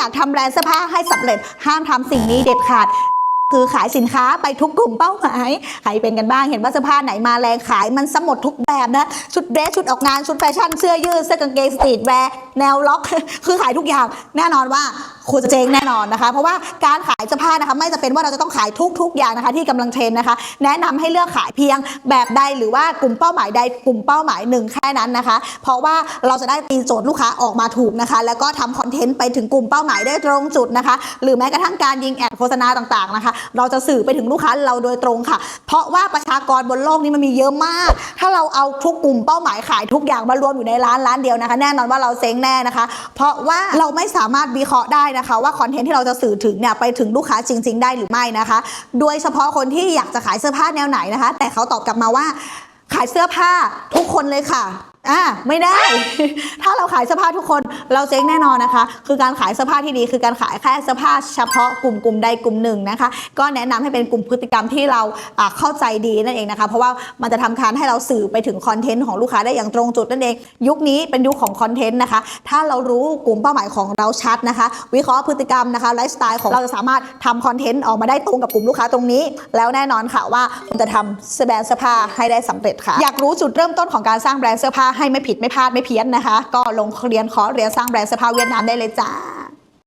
อยากทำแบรนด์เสื้อผ้าให้สำเร็จห้ามทำสิ่งนี้เด็ดขาดคือขายสินค้าไปทุกกลุ่มเป้าหมาย ใครเป็นกันบ้าง เห็นว่าเสื้อผ้าไหนมาแรงขายมันสมดทุกแบบนะ ชุดเดรสชุดออกงาน ชุดแฟชั่น เสื้อยืด เสื้อกางเกงสตรีทแวร์ แนวล็อก คือขายทุกอย่าง แน่นอนว่า คุณจะเจ๊งแน่นอนนะคะ เพราะว่าการขายเสื้อผ้านะคะ ไม่จะเป็นว่าเราจะต้องขายทุก ๆ อย่างนะคะที่กำลังเทรนนะคะ แนะนำให้เลือกขายเพียงแบบใดหรือว่ากลุ่มเป้าหมายใดกลุ่มเป้าหมายหนึ่งแค่นั้นนะคะ เพราะว่าเราจะได้ตีโจทย์ลูกค้าออกมาถูกนะคะ แล้วก็ทำคอนเทนต์ไปถึงกลุ่มเป้าหมายได้ตรงจุดนะคะ หรือแม้กระทั่งการยิงแอดโฆษณาต่างๆนะคะ เราจะสื่อไปถึงลูกค้าเราโดยตรงค่ะ เพราะว่าประชากรบนโลกนี้มันมีเยอะมาก ถ้าเราเอาทุกกลุ่มเป้าหมายขายทุกอย่างมารวมอยู่ในร้านร้านเดียวนะคะ แน่นอนว่าเราเซ็งแน่นะคะ เพราะว่าเราไม่สามารถวิเคราะห์ได้นะคะว่าคอนเทนต์ที่เราจะสื่อถึงเนี่ยไปถึงลูกค้าจริง ๆ ได้หรือไม่นะคะ โดยเฉพาะคนที่อยากจะขายเสื้อผ้าแนวไหนนะคะ แต่เขาตอบกลับมาว่าขายเสื้อผ้าทุกคนเลยค่ะ อ่าไม่ได้ ถ้าเราขายเสื้อผ้าทุกคนเราเจ๊งแน่นอนนะคะ คือการขายเสื้อผ้าที่ดีคือการขายแค่เสื้อผ้าเฉพาะกลุ่มกลุ่มใดกลุ่มหนึ่งนะคะ ก็แนะนำให้เป็นกลุ่มพฤติกรรมที่เราเข้าใจดีนั่นเองนะคะ เพราะว่ามันจะทำการให้เราสื่อไปถึงคอนเทนต์ของลูกค้าได้อย่างตรงจุดนั่นเอง ยุคนี้เป็นยุคของคอนเทนต์นะคะ ถ้าเรารู้กลุ่มเป้าหมายของเราชัดนะคะ วิเคราะห์พฤติกรรมนะคะไลฟ์สไตล์ของเราจะสามารถทำคอนเทนต์ออกมาได้ตรงกับกลุ่มลูกค้าตรงนี้ แล้วแน่นอนค่ะว่าคุณจะทำแบรนด์เสื้อผ้าให้ได้สำเร็จค่ะ อยากรู้จุดเริ่มต้นของการสร้างแบรนด์เสื้อผ้าให้ไม่ผิดไม่พลาดไม่เพี้ยนนะคะ ก็ลงเรียนขอเรียนสร้างแบรนด์เสื้อผ้าเวียดนามได้เลยจ้า